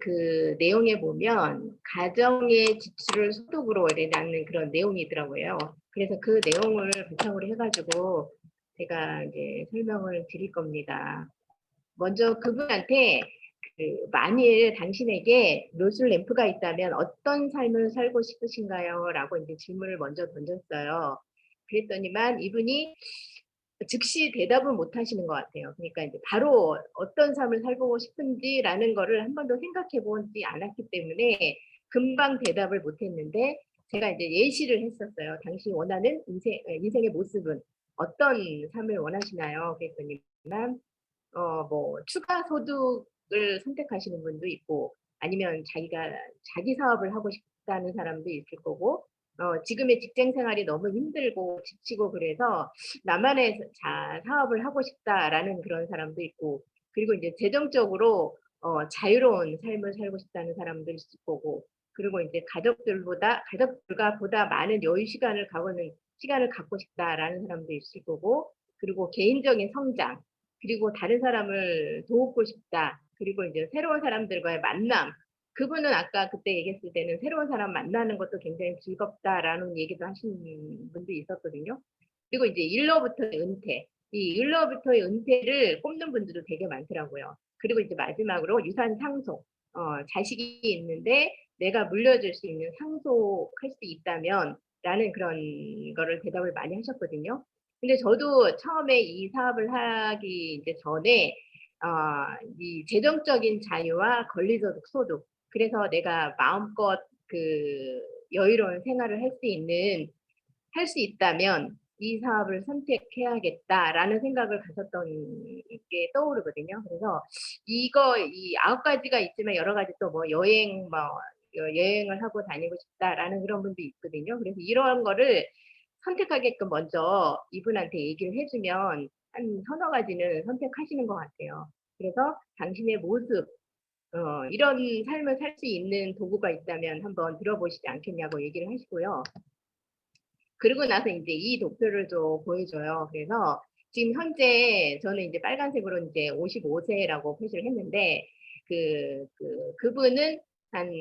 그 내용에 보면 가정의 지출을 소득으로 내는 그런 내용이 있더라고요. 그래서 그 내용을 바탕으로 해가지고 제가 이제 설명을 드릴 겁니다. 먼저 그분한테 그 만일 당신에게 묘술 램프가 있다면 어떤 삶을 살고 싶으신가요? 라고 이제 질문을 먼저 던졌어요. 그랬더니만 이분이 즉시 대답을 못 하시는 것 같아요. 그러니까 이제 바로 어떤 삶을 살고 싶은지라는 거를 한 번도 생각해 보지 않았기 때문에 금방 대답을 못 했는데 제가 이제 예시를 했었어요. 당신이 원하는 인생, 인생의 모습은 어떤 삶을 원하시나요? 그랬더니만 어, 뭐 추가 소득을 선택하시는 분도 있고 아니면 자기가 자기 사업을 하고 싶다는 사람도 있을 거고 어, 지금의 직장 생활이 너무 힘들고 지치고 그래서 나만의 자, 사업을 하고 싶다라는 그런 사람도 있고 그리고 이제 재정적으로 어, 자유로운 삶을 살고 싶다는 사람도 있을 거고 그리고 이제 가족들보다 가족들과 보다 많은 여유 시간을 가고는 시간을 갖고 싶다라는 사람도 있을 거고 그리고 개인적인 성장 그리고 다른 사람을 도우고 싶다 그리고 이제 새로운 사람들과의 만남 그분은 아까 그때 얘기했을 때는 새로운 사람 만나는 것도 굉장히 즐겁다라는 얘기도 하시는 분도 있었거든요. 그리고 이제 일로부터의 은퇴, 이 일로부터의 은퇴를 꼽는 분들도 되게 많더라고요. 그리고 이제 마지막으로 유산 상속, 어, 자식이 있는데 내가 물려줄 수 있는 상속할 수 있다면 라는 그런 거를 대답을 많이 하셨거든요. 근데 저도 처음에 이 사업을 하기 이제 전에 어, 이 재정적인 자유와 권리소득 소득 그래서 내가 마음껏 그 여유로운 생활을 할 수 있는 할 수 있다면 이 사업을 선택해야겠다라는 생각을 가졌던 게 떠오르거든요. 그래서 이거 이 아홉 가지가 있지만 여러 가지 또 뭐 여행 뭐 여행을 하고 다니고 싶다라는 그런 분도 있거든요. 그래서 이런 거를 선택하게끔 먼저 이분한테 얘기를 해주면 한 서너 가지는 선택하시는 것 같아요. 그래서 당신의 모습, 어, 이런 삶을 살 수 있는 도구가 있다면 한번 들어보시지 않겠냐고 얘기를 하시고요. 그리고 나서 이제 이 도표를 좀 보여줘요. 그래서 지금 현재 저는 이제 빨간색으로 이제 55세라고 표시를 했는데 그, 그, 그분은 한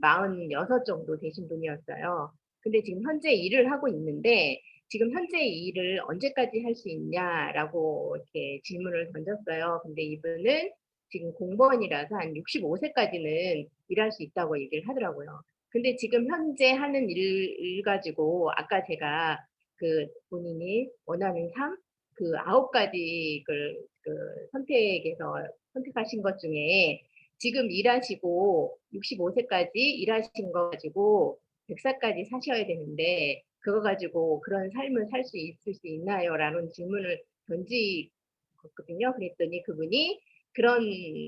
46 정도 되신 분이었어요. 근데 지금 현재 일을 하고 있는데 지금 현재 이 일을 언제까지 할 수 있냐라고 이렇게 질문을 던졌어요. 근데 이분은 지금 공무원이라서 한 65세까지는 일할 수 있다고 얘기를 하더라고요. 근데 지금 현재 하는 일, 일 가지고 아까 제가 그 본인이 원하는 삶, 그 아홉 가지 그, 그 선택에서 선택하신 것 중에 지금 일하시고 65세까지 일하신 거 가지고 100살까지 사셔야 되는데 그거 가지고 그런 삶을 살 수 있을 수 있나요? 라는 질문을 던지거든요. 그랬더니 그분이 그런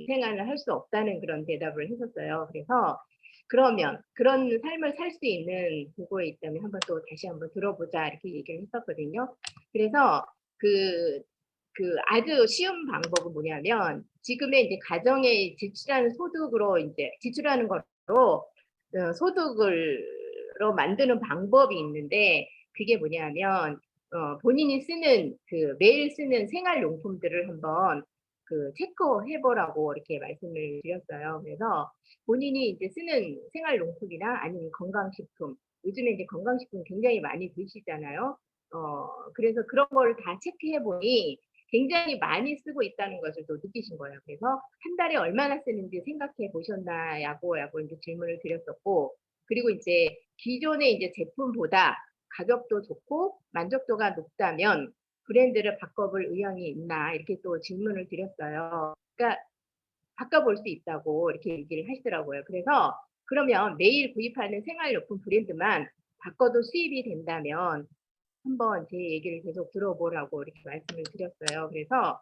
생활을 할 수 없다는 그런 대답을 했었어요. 그래서 그러면 그런 삶을 살 수 있는 도구에 있다면 한번 또 다시 한번 들어보자 이렇게 얘기를 했었거든요. 그래서 그, 그 아주 쉬운 방법은 뭐냐면 지금의 이제 가정에 지출하는 소득으로 이제 지출하는 거로 어, 소득을로 만드는 방법이 있는데 그게 뭐냐면 어, 본인이 쓰는 그 매일 쓰는 생활용품들을 한번 그 체크해보라고 이렇게 말씀을 드렸어요. 그래서 본인이 이제 쓰는 생활 용품이나 아니면 건강식품, 요즘에 이제 건강식품 굉장히 많이 드시잖아요. 어, 그래서 그런 거를 다 체크해보니 굉장히 많이 쓰고 있다는 것을 또 느끼신 거예요. 그래서 한 달에 얼마나 쓰는지 생각해 보셨나야고 라고 이제 질문을 드렸었고, 그리고 이제 기존의 이제 제품보다 가격도 좋고 만족도가 높다면 브랜드를 바꿔볼 의향이 있나 이렇게 또 질문을 드렸어요. 그러니까 바꿔볼 수 있다고 이렇게 얘기를 하시더라고요. 그래서 그러면 매일 구입하는 생활용품 브랜드만 바꿔도 수입이 된다면 한번 제 얘기를 계속 들어보라고 이렇게 말씀을 드렸어요. 그래서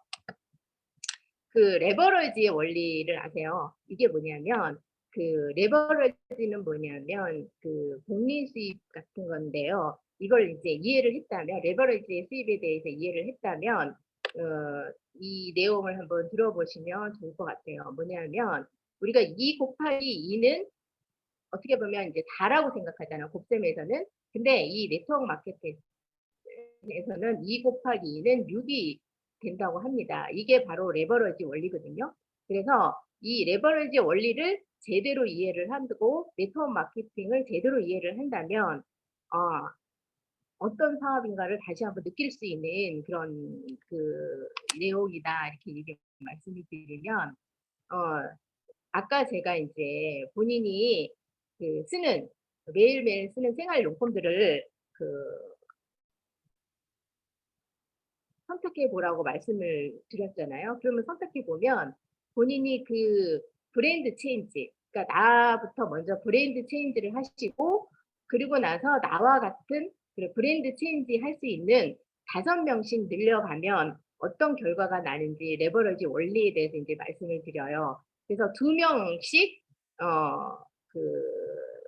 그 레버러지의 원리를 아세요. 이게 뭐냐면 그 레버러지는 뭐냐면 그 복리 수입 같은 건데요. 이걸 이제 이해를 했다면 레버리지의 수입에 대해서 이해를 했다면 어, 이 내용을 한번 들어보시면 좋을 것 같아요. 뭐냐면 우리가 2 곱하기 2는 어떻게 보면 이제 다라고 생각하잖아요. 곱셈에서는. 근데 이 네트워크 마케팅에서는 2 곱하기 2는 6이 된다고 합니다. 이게 바로 레버러지 원리거든요. 그래서 이 레버리지 원리를 제대로 이해를 하고 네트워크 마케팅을 제대로 이해를 한다면 어, 어떤 사업인가를 다시 한번 느낄 수 있는 그런 그 내용이다 이렇게 얘기 말씀을 드리면 어, 아까 제가 이제 본인이 그 쓰는 매일매일 쓰는 생활용품들을 그 선택해 보라고 말씀을 드렸잖아요. 그러면 선택해 보면 본인이 그 브랜드 체인지, 그러니까 나부터 먼저 브랜드 체인지를 하시고 그리고 나서 나와 같은 그 브랜드 체인지 할 수 있는 다섯 명씩 늘려가면 어떤 결과가 나는지 레버러지 원리에 대해서 이제 말씀을 드려요. 그래서 두 명씩 어 그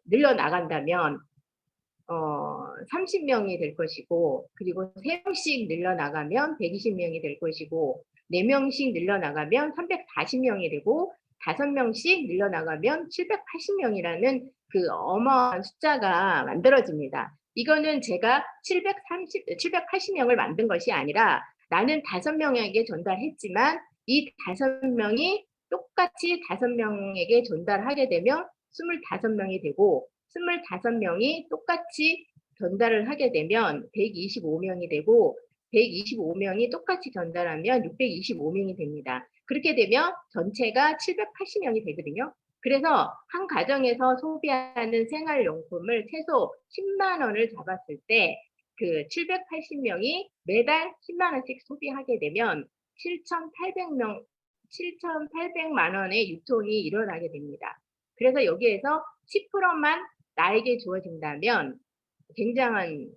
늘려 나간다면 어 30명이 될 것이고 그리고 3명씩 늘려 나가면 120명이 될 것이고 4명씩 늘려 나가면 340명이 되고 5명씩 늘려 나가면 780명이라는 그 어마어마한 숫자가 만들어집니다. 이거는 제가 730, 780명을 만든 것이 아니라 나는 5명에게 전달했지만 이 5명이 똑같이 5명에게 전달하게 되면 25명이 되고 25명이 똑같이 전달을 하게 되면 125명이 되고 125명이 똑같이 전달하면 625명이 됩니다. 그렇게 되면 전체가 780명이 되거든요. 그래서 한 가정에서 소비하는 생활용품을 최소 10만 원을 잡았을 때 그 780명이 매달 10만 원씩 소비하게 되면 7,800명 7,800만 원의 유통이 일어나게 됩니다. 그래서 여기에서 10%만 나에게 주어진다면 굉장한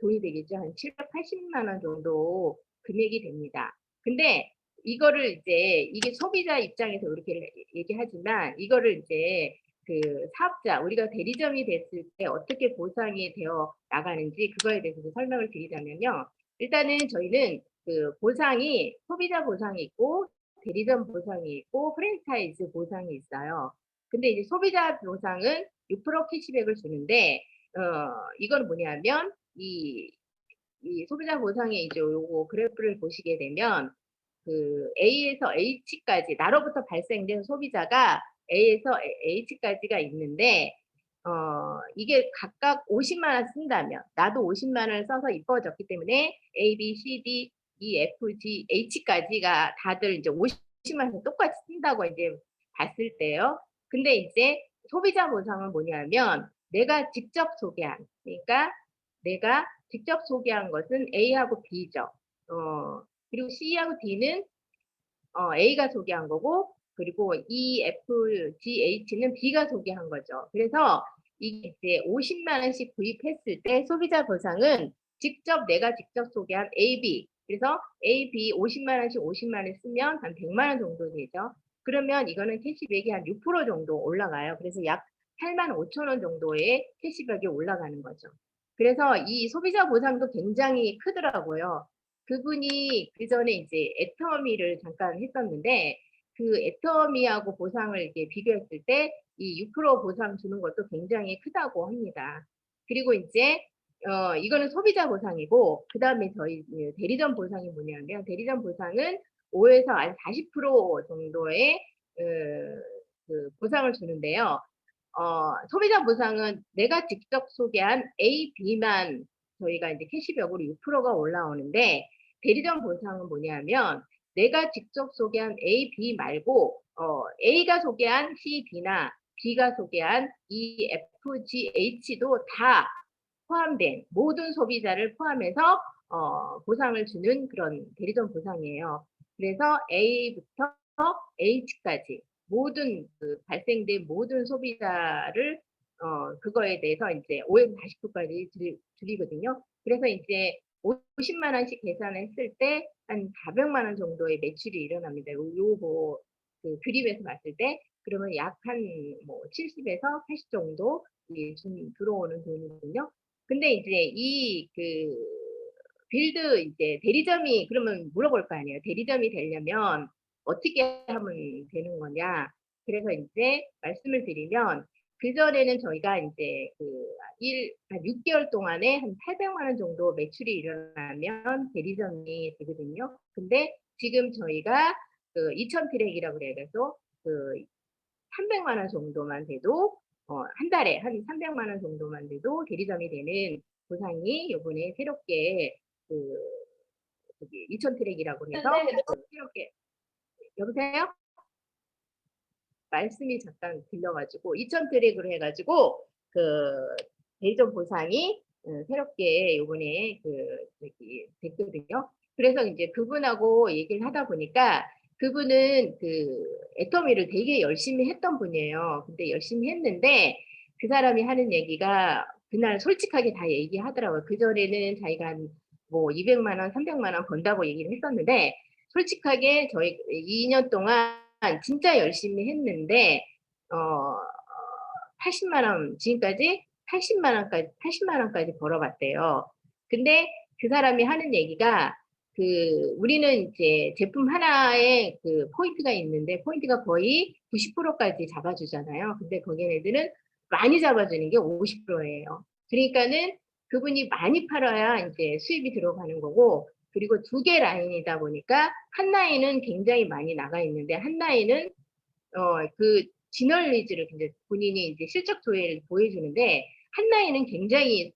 돈이 되겠죠. 한 780만 원 정도 금액이 됩니다. 근데 이거를 이제 이게 소비자 입장에서 이렇게 얘기하지만 이거를 이제 그 사업자 우리가 대리점이 됐을 때 어떻게 보상이 되어 나가는지 그거에 대해서 설명을 드리자면요. 일단은 저희는 그 보상이 소비자 보상이 있고 대리점 보상이 있고 프랜차이즈 보상이 있어요. 근데 이제 소비자 보상은 6% 캐시백을 주는데 어 이건 뭐냐면 이, 이 소비자 보상의 이제 요거 그래프를 보시게 되면 그 A에서 H까지 나로부터 발생된 소비자가 A에서 H까지가 있는데 어 이게 각각 50만 원 쓴다면 나도 50만 원을 써서 이뻐졌기 때문에 A, B, C, D, E, F, G, H까지가 다들 이제 50만 원 똑같이 쓴다고 이제 봤을 때요. 근데 이제 소비자 보상은 뭐냐면 내가 직접 소개한 그러니까 내가 직접 소개한 것은 A하고 B죠. 어, 그리고 C하고 D는 어, A가 소개한 거고 그리고 E, F, G, H는 B가 소개한 거죠. 그래서 이게 이제 50만 원씩 구입했을 때 소비자 보상은 직접 내가 직접 소개한 A, B 그래서 A, B 50만 원씩 50만 원 쓰면 한 100만 원 정도 되죠. 그러면 이거는 캐시백이 한 6% 정도 올라가요. 그래서 약 8만 5천 원 정도의 캐시백이 올라가는 거죠. 그래서 이 소비자 보상도 굉장히 크더라고요. 그분이 그 전에 이제 애터미를 잠깐 했었는데 그 애터미하고 보상을 이렇게 비교했을 때 이 6% 보상 주는 것도 굉장히 크다고 합니다. 그리고 이제 어 이거는 소비자 보상이고 그 다음에 저희 대리점 보상이 뭐냐면 대리점 보상은 5에서 한 40% 정도의 그, 그 보상을 주는데요. 어, 소비자 보상은 내가 직접 소개한 A, B만 저희가 이제 캐시백으로 6%가 올라오는데 대리점 보상은 뭐냐면 내가 직접 소개한 A, B 말고 어, A가 소개한 C, D나 B가 소개한 E, F, G, H도 다 포함된 모든 소비자를 포함해서 어, 보상을 주는 그런 대리점 보상이에요. 그래서 A부터 H까지 모든 그 발생된 모든 소비자를 어 그거에 대해서 이제 5에서 40%까지 줄이, 줄이거든요. 그래서 이제 50만 원씩 계산했을 때 한 400만 원 정도의 매출이 일어납니다. 요거 그 그림에서 봤을 때 그러면 약 한 뭐 70에서 80 정도 좀 들어오는 돈이거든요. 근데 이제 이 그 빌드 이제 대리점이 그러면 물어볼 거 아니에요. 대리점이 되려면 어떻게 하면 되는 거냐. 그래서 이제 말씀을 드리면 그 전에는 저희가 이제 그 1, 한 6개월 동안에 한 800만 원 정도 매출이 일어나면 대리점이 되거든요. 근데 지금 저희가 그2000 트랙이라고 그래서 그 300만 원 정도만 돼도 어, 한 달에 한 300만 원 정도만 돼도 대리점이 되는 보상이 요번에 새롭게 그 저기 2천 트랙이라고 해서 그 새롭게 여보세요? 말씀이 잠깐 들려가지고 2천 트랙으로 해가지고 그 대리점 보상이 어, 새롭게 요번에 그 저기 됐거든요. 그래서 이제 그분하고 얘기를 하다 보니까 그분은 그 애터미를 되게 열심히 했던 분이에요. 근데 열심히 했는데 그 사람이 하는 얘기가 그날 솔직하게 다 얘기하더라고요. 그전에는 자기가 한 뭐 200만 원, 300만 원 번다고 얘기를 했었는데 솔직하게 저희 2년 동안 진짜 열심히 했는데 어 80만 원 지금까지 80만 원까지 80만 원까지 벌어봤대요. 근데 그 사람이 하는 얘기가 그 우리는 이제 제품 하나에 그 포인트가 있는데 포인트가 거의 90%까지 잡아주잖아요. 근데 거기네들은 많이 잡아주는 게 50%예요. 그러니까는 그분이 많이 팔아야 이제 수입이 들어가는 거고 그리고 두 개 라인이다 보니까 한 라인은 굉장히 많이 나가 있는데 한 라인은 어그 진얼리즈를 이제 본인이 이제 실적 조회를 보여주는데 한 라인은 굉장히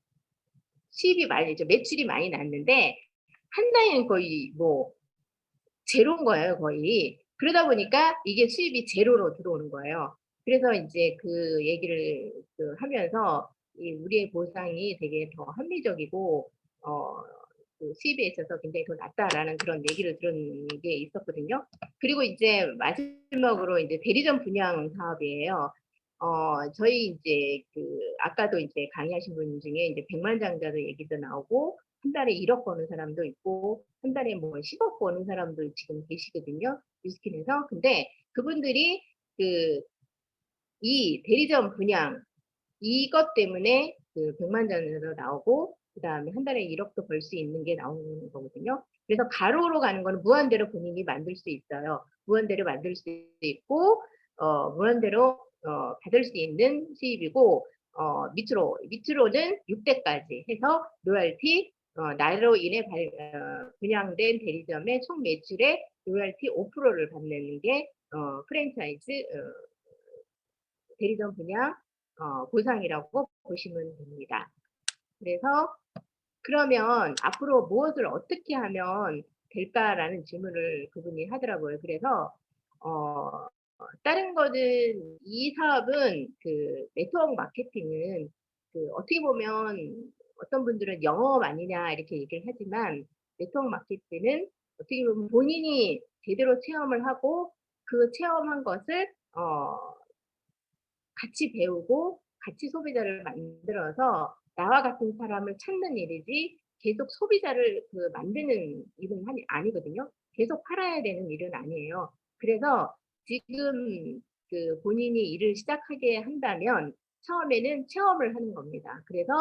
수입이 많이 이제 매출이 많이 났는데 한 라인은 거의 뭐 제로인 거예요 거의 그러다 보니까 이게 수입이 제로로 들어오는 거예요. 그래서 이제 그 얘기를 그 하면서 이 우리의 보상이 되게 더 합리적이고 어, 그 수입에 있어서 굉장히 더 낫다라는 그런 얘기를 들은 게 있었거든요. 그리고 이제 마지막으로 이제 대리점 분양 사업이에요. 어, 저희 이제 그 아까도 이제 강의하신 분 중에 이제 백만 장자도 얘기도 나오고 한 달에 1억 버는 사람도 있고 한 달에 뭐 10억 버는 사람도 지금 계시거든요. 뉴스킨에서. 근데 그분들이 그 이 대리점 분양 이것 때문에 그 백만 장자도 나오고 그 다음에 한 달에 1억도 벌 수 있는 게 나오는 거거든요. 그래서 가로로 가는 거는 무한대로 본인이 만들 수 있어요. 무한대로 만들 수 있고 어, 무한대로 어, 받을 수 있는 수입이고 어, 밑으로 밑으로는 6대까지 해서 로열티 어, 나로 인해 발, 어, 분양된 대리점의 총 매출의 로열티 5%를 받는 게 어, 프랜차이즈 어, 대리점 분양 어, 보상이라고 보시면 됩니다. 그래서 그러면 앞으로 무엇을 어떻게 하면 될까라는 질문을 그분이 하더라고요. 그래서 어, 다른 거는 이 사업은 그 네트워크 마케팅은 그 어떻게 보면 어떤 분들은 영업 아니냐 이렇게 얘기를 하지만 네트워크 마케팅은 어떻게 보면 본인이 제대로 체험을 하고 그 체험한 것을 어, 같이 배우고 같이 소비자를 만들어서 나와 같은 사람을 찾는 일이지 계속 소비자를 그 만드는 일은 아니, 아니거든요. 계속 팔아야 되는 일은 아니에요. 그래서 지금 그 본인이 일을 시작하게 한다면 처음에는 체험을 하는 겁니다. 그래서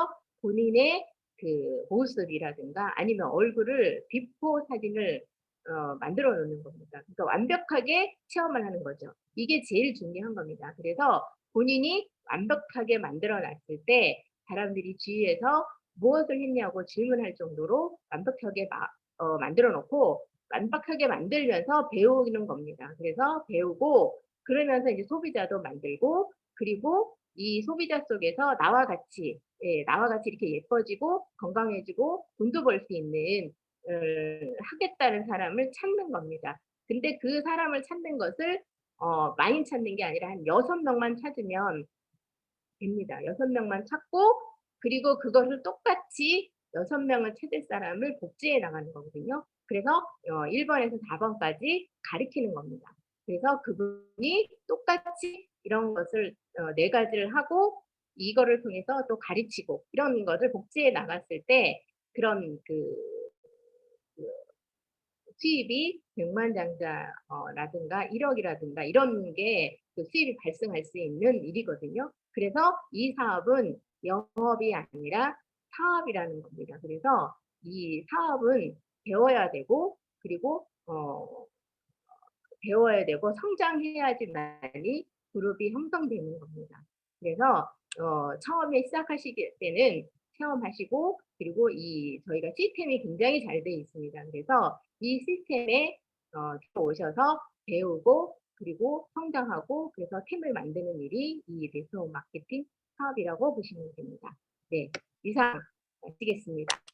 본인의 그 모습이라든가 아니면 얼굴을 비포 사진을 어, 만들어 놓는 겁니다. 그러니까 완벽하게 체험을 하는 거죠. 이게 제일 중요한 겁니다. 그래서 본인이 완벽하게 만들어 놨을 때 사람들이 주위에서 무엇을 했냐고 질문할 정도로 완벽하게 마, 어, 만들어 놓고 완벽하게 만들면서 배우는 겁니다. 그래서 배우고 그러면서 이제 소비자도 만들고 그리고 이 소비자 속에서 나와 같이 예, 나와 같이 이렇게 예뻐지고 건강해지고 돈도 벌 수 있는 어, 하겠다는 사람을 찾는 겁니다. 근데 그 사람을 찾는 것을 어, 많이 찾는 게 아니라 한 여섯 명만 찾으면 됩니다. 여섯 명만 찾고 그리고 그것을 똑같이 여섯 명을 찾을 사람을 복제해 나가는 거거든요. 그래서 어, 1번에서 4번까지 가리키는 겁니다. 그래서 그분이 똑같이 이런 것을 어, 네 가지를 하고 이거를 통해서 또 가르치고 이런 것을 복제해 나갔을 때 그런 그, 그 수입이 100만 장자라든가 1억이라든가 이런 게 그 수입이 발생할 수 있는 일이거든요. 그래서 이 사업은 영업이 아니라 사업이라는 겁니다. 그래서 이 사업은 배워야 되고 그리고 어, 배워야 되고 성장해야지만이 그룹이 형성되는 겁니다. 그래서 어, 처음에 시작하실 때는 체험하시고 그리고 이 저희가 시스템이 굉장히 잘 되어 있습니다. 그래서 이 시스템에 어, 오셔서 배우고 그리고 성장하고 그래서 팀을 만드는 일이 이 리소스 마케팅 사업이라고 보시면 됩니다. 네, 이상 마치겠습니다.